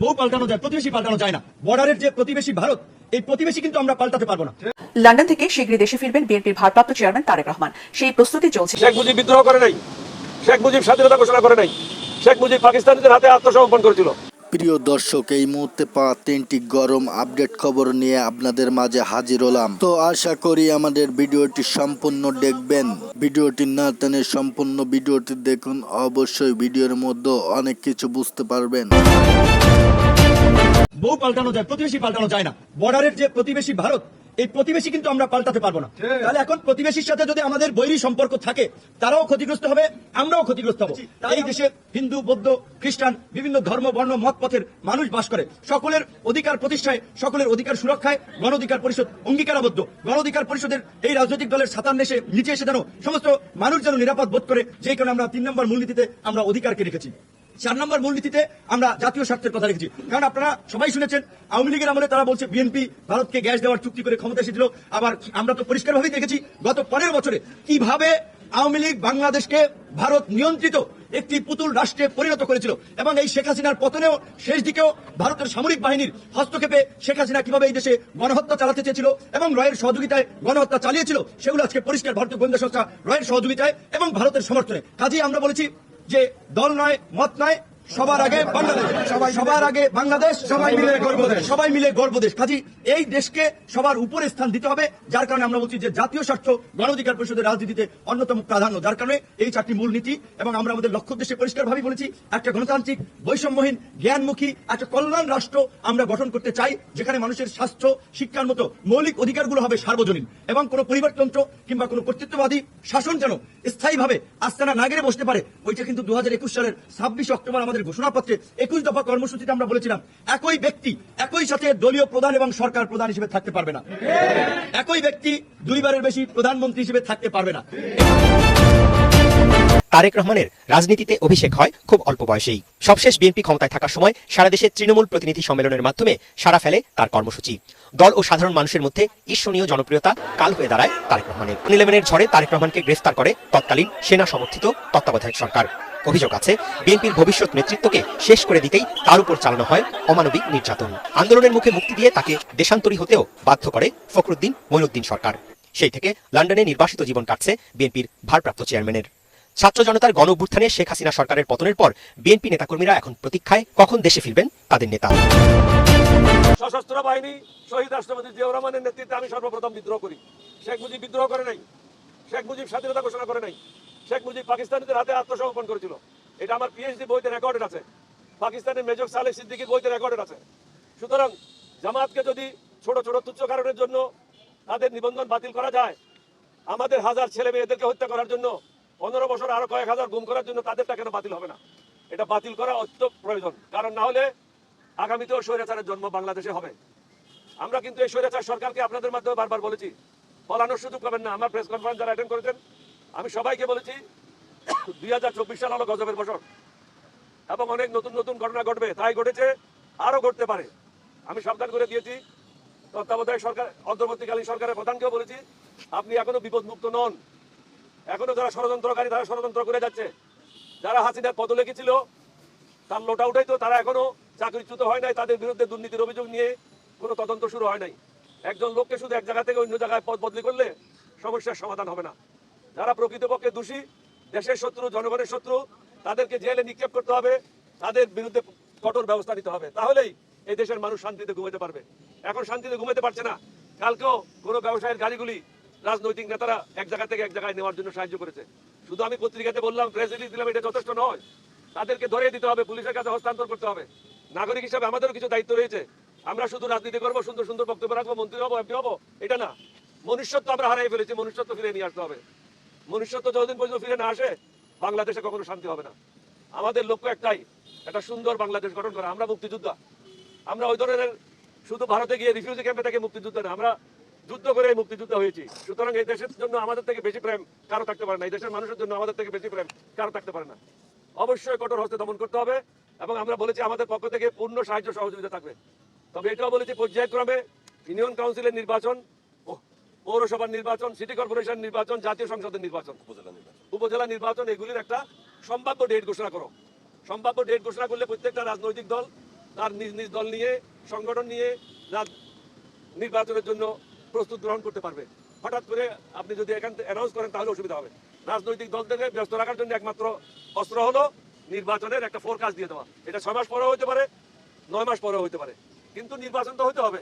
বউ পাল্টানো যায় প্রতিবেশী পাল্টানো যায় না। বর্ডারের যে প্রতিবেশী ভারত এই প্রতিবেশী কিন্তু আমরা পাল্টাতে পারব না। লন্ডন থেকে শীঘ্রই দেশে ফিরবেন বিএনপির ভারপ্রাপ্ত চেয়ারম্যান তারেক রহমান। সেই প্রস্তুতি চলছে। শেখ মুজিব বিদ্রোহ করে নাই। শেখ মুজিব স্বাধীনতা ঘোষণা করে নাই। শেখ মুজিব পাকিস্তানিদের হাতে আত্মসমর্পণ করেছিল। প্রিয় দর্শক এই মুহূর্তে পাওয়া তিনটি গরম আপডেট খবর নিয়ে আপনাদের মাঝে হাজির হলাম। তো আশা করি আমাদের ভিডিওটি সম্পূর্ণ দেখবেন। ভিডিওটি না টেনে সম্পূর্ণ ভিডিওটি দেখুন। অবশ্যই ভিডিওর মধ্যে অনেক কিছু বুঝতে পারবেন। বউ পাল্টানো যায় প্রতিবেশী পাল্টানো যায় না। বর্ডারের যে প্রতিবেশী ভারত এই প্রতিবেশী কিন্তু আমরা পাল্টাতে পারব না। তাহলে এখন প্রতিবেশীর সাথে যদি আমাদের বৈরী সম্পর্ক থাকে তারাও ক্ষতিগ্রস্ত হবে আমরাও ক্ষতিগ্রস্ত হব। এই দেশে হিন্দু বৌদ্ধ খ্রিস্টান বিভিন্ন ধর্ম বর্ণ মত পথের মানুষ বাস করে। সকলের অধিকার প্রতিষ্ঠায় সকলের অধিকার সুরক্ষায় গণ অধিকার পরিষদ অঙ্গীকারাবদ্ধ। গণ অধিকার পরিষদের এই রাজনৈতিক দলের সাতান দেশে নিচে এসে যেন সমস্ত মানুষ যেন নিরাপদ বোধ করে যে কারণে আমরা তিন নম্বর মূলনীতিতে আমরা অধিকারকে রেখেছি। চার নম্বর মূলনীতিতে আমরা জাতীয় স্বার্থের কথা রেখেছি। কারণ আপনারা সবাই শুনেছেন, আওয়ামী লীগের আমলে তারা বলছে, বিএনপি ভারতকে গ্যাস দেওয়ার চুক্তি করে ক্ষমতা এসেছিল। আবার আমরা তো পরিষ্কারভাবেই দেখেছি, গত পনেরো বছরে কীভাবে আওয়ামী লীগ বাংলাদেশকে ভারত নিয়ন্ত্রিত একটি পুতুল রাষ্ট্রে পরিণত করেছিল এবং এই শেখ হাসিনার পতনেও শেষ দিকেও ভারতের সামরিক বাহিনীর হস্তক্ষেপে শেখ হাসিনা কীভাবে এই দেশে গণহত্যা চালাতে চেয়েছিল এবং রয়ের সহযোগিতায় গণহত্যা চালিয়েছিল, সেগুলো আজকে পরিষ্কার, ভারতীয় গোয়েন্দা সংস্থা রয়ের সহযোগিতায় এবং ভারতের সমর্থনে। কাজেই আমরা বলেছি যে দল নয় মত নয় সবার আগে বাংলাদেশ সবাই সবার আগে বাংলাদেশ সবাই মিলে গর্ব দেশ। সবাই মিলে গর্ব দেশ। কাজী এই দেশকে সবার উপরে স্থান দিতে হবে যার কারণে আমরা বলছি যে জাতীয় স্বার্থ গণঅধিকার পরিষদের রাজনীতিতে অন্যতম প্রাধান্য যার কারণে এই চারটি মূল নীতি এবং আমরা আমাদের লক্ষ্য উদ্দেশ্যে পরিষ্কারভাবে বলেছি একটা গণতান্ত্রিক বৈষম্যহীন জ্ঞানমুখী একটা কল্যাণ রাষ্ট্র আমরা গঠন করতে চাই যেখানে মানুষের স্বাস্থ্য শিক্ষার মতো মৌলিক অধিকারগুলো হবে সার্বজনীন এবং কোনো পরিবারতন্ত্র কিংবা কোনো কর্তৃত্ববাদী শাসন যেন স্থায়ীভাবে আস্তানা না গেড়ে বসতে পারে ওইটা কিন্তু দু হাজার একুশ সালের ছাব্বিশ অক্টোবর আমাদের ঘোষণাপত্রে একুশ দফা কর্মসূচিতে আমরা বলেছিলাম, একই ব্যক্তি একই সাথে দলীয় প্রধান এবং সরকার প্রধান হিসেবে থাকতে পারবে না। একই ব্যক্তি দুইবারের বেশি প্রধানমন্ত্রী হিসেবে থাকতে পারবে না। তারেক রহমানের রাজনীতিতে অভিষেক হয় খুব অল্প বয়সেই। সবশেষ বিএনপি ক্ষমতায় থাকার সময় সারা দেশে তৃণমূল প্রতিনিধি সম্মেলনের মাধ্যমে সারা ফেলে তার কর্মসূচি। দল ও সাধারণ মানুষের মধ্যে ঈর্ষণীয় জনপ্রিয়তা কাল হয়ে দাঁড়ায় তারেক রহমানের। ইলেভেনের ঝড়ে তারেক রহমানকে গ্রেফতার করে তৎকালীন সেনা সমর্থিত তত্ত্বাবধায়ক সরকার। অভিযোগ আছে, বিএনপির ভবিষ্যৎ নেতৃত্বকে শেষ করে দিতেই তার উপর চালানো হয় অমানবিক নির্যাতন। আন্দোলনের মুখে মুক্তি দিয়ে তাকে দেশান্তরী হতেও বাধ্য করে ফখরুদ্দিন মইনুদ্দিন সরকার। সেই থেকে লন্ডনে নির্বাসিত জীবন কাটছে বিএনপির ভারপ্রাপ্ত চেয়ারম্যানের। ছাত্র জনতার গণ শেখ হাসিনা সরকারের পতনের পর বিএনপি নেতাকর্মীরা এখন প্রতীক্ষায় কখন দেশে ফিরবেন তাদের নেতা। সশস্ত্র বাহিনী, শহীদ রাষ্ট্রপতি জিয়াউর রহমানের নেতৃত্বে আমি সর্বপ্রথম বিদ্রোহ করি। শেখ মুজিব বিদ্রোহ করে নাই। শেখ মুজিব স্বাধীনতা ঘোষণা করে নাই। শেখ মুজিব পাকিস্তানিদের হাতে আত্মসমর্পণ করেছিল। এটা আমার পিএইচডি বইতে রেকর্ডেড আছে। পাকিস্তানের মেজর সালেহ সিদ্দিকির বইতে রেকর্ডেড আছে। সুতরাং জামাতকে যদি ছোট ছোট তুচ্ছ কারণের জন্য তাদের নিবন্ধন বাতিল করা যায়, আমাদের হাজার ছেলে মেয়েদেরকে হত্যা করার জন্য পনেরো বছর আরও কয়েক হাজার গুম করার জন্য তাদেরটা কেন বাতিল হবে না? এটা বাতিল করা অত্যন্ত প্রয়োজন। কারণ না হলে আগামীতেও স্বৈরাচারের জন্ম বাংলাদেশে হবে। আমরা কিন্তু এই স্বৈরাচার সরকারকে আপনাদের মাধ্যমে বারবার বলেছি। বলানোর সুযোগ পাবেন না। আমার প্রেস কনফারেন্স যারা অ্যাটেন্ড করেছেন আমি সবাইকে বলেছি, দুই হাজার চব্বিশ সাল হলো গজবের বছর। এবং অনেক নতুন নতুন ঘটনা ঘটবে, তাই ঘটেছে আরও ঘটতে পারে। আমি সাবধান করে দিয়েছি, তত্ত্বাবধায়ক সরকার, অন্তর্বর্তীকালীন সরকারের প্রধানকেও বলেছি, আপনি এখনও বিপদমুক্ত নন। এখনও যারা ষড়যন্ত্রকারী, তারা ষড়যন্ত্র করে যাচ্ছে। যারা হাসিনার পদলেখী ছিল, তার লোটা উঠাই তো, তারা এখনও চাকরিচ্যুত হয় নাই, তাদের বিরুদ্ধে দুর্নীতির অভিযোগ নিয়ে কোনো তদন্ত শুরু হয় নাই। একজন লোককে শুধু এক জায়গা থেকে অন্য জায়গায় পদ বদলি করলে সমস্যার সমাধান হবে না। যারা প্রকৃতপক্ষে দোষী, দেশের শত্রু, জনগণের শত্রু, তাদেরকে জেলে নিক্ষেপ করতে হবে, তাদের বিরুদ্ধে কঠোর ব্যবস্থা নিতে হবে। তাহলেই এই দেশের মানুষ শান্তিতে ঘুমাতে পারবে। এখন শান্তিতে ঘুমাতে পারছে না। কালকেও কোনো ব্যবসায়ের গাড়িগুলি রাজনৈতিক নেতারা এক জায়গা থেকে এক জায়গায় নেওয়ার জন্য সাহায্য করেছে। শুধু আমি পত্রিকাতে বললাম প্রেস রিলিজ দিলাম, এটা যথেষ্ট নয়। তাদেরকে ধরিয়ে দিতে হবে, পুলিশের কাছে হস্তান্তর করতে হবে। নাগরিক হিসাবে আমাদেরও কিছু দায়িত্ব রয়েছে। আমরা শুধু রাজনীতি করব, সুন্দর সুন্দর বক্তব্য রাখব, মন্ত্রী হব, এমপি হব, এটা না। মনুষ্যত্ব আমরা হারাই ফেলেছি, মনুষ্যত্ব ফিরে নিয়ে আসতে হবে। মনুষ্যত্ব যতদিন পর্যন্ত ফিরে না আসে, বাংলাদেশে কখনো শান্তি হবে না। আমাদের লক্ষ্য একটাই, একটা সুন্দর বাংলাদেশ গঠন করা। আমরা মুক্তিযোদ্ধা। আমরা ওই ধরনের শুধু ভারতে গিয়ে রিফিউজি ক্যাম্পে থেকে মুক্তিযুদ্ধ না, আমরা যুদ্ধ করে মুক্তিযোদ্ধা হয়েছি। সুতরাং এই দেশের জন্য আমাদের থেকে বেশি প্রেম কারও থাকতে পারে না। এই দেশের মানুষের জন্য আমাদের থেকে বেশি প্রেম কারও থাকতে পারে না। অবশ্যই কঠোর হস্তে দমন করতে হবে এবং আমরা বলেছি আমাদের পক্ষ থেকে পূর্ণ সাহায্য সহযোগিতা থাকবে। তবে এটাও বলেছি পর্যায়ক্রমে ইউনিয়ন কাউন্সিলের নির্বাচন পৌরসভার নির্বাচন সিটি কর্পোরেশন নির্বাচন, জাতীয় সংসদের নির্বাচন, উপজেলা নির্বাচন। এগুলির একটা সম্ভাব্য ডেট ঘোষণা করো। সম্ভাব্য ডেট ঘোষণা করলে প্রত্যেকটা রাজনৈতিক দল তার নিজ নিজ দল নিয়ে, সংগঠন নিয়ে নির্বাচনের জন্য প্রস্তুত গ্রহণ করতে পারবে। হঠাৎ করে আপনি যদি এখান থেকে অ্যানাউন্স করেন, তাহলে অসুবিধা হবে। রাজনৈতিক দলদেরকে ব্যস্ত রাখার জন্য একমাত্র অস্ত্র হলো নির্বাচনের একটা ফোরকাস্ট দিয়ে দেওয়া। এটা ছয় মাস পরেও হতে পারে, নয় মাস পরেও হতে পারে। কিন্তু নির্বাচন তো হতে হবে।